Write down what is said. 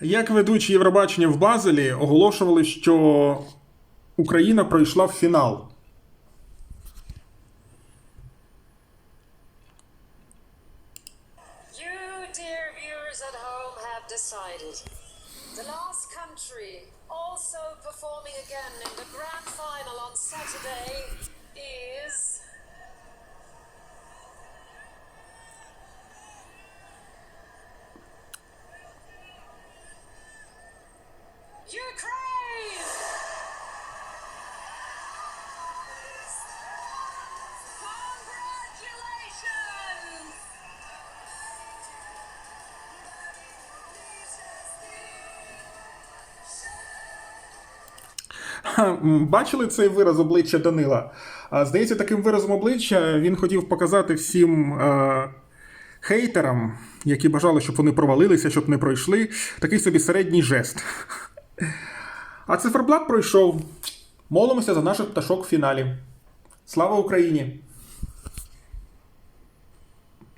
Як ведучі Євробачення в Базелі оголошували, що Україна пройшла в фінал. Also performing again in the grand final on Saturday Бачили цей вираз обличчя Данила? Здається, таким виразом обличчя він хотів показати всім е, хейтерам, які бажали, щоб вони провалилися, щоб не пройшли, такий собі середній жест. А циферблат пройшов. Молимося за наших пташок в фіналі. Слава Україні!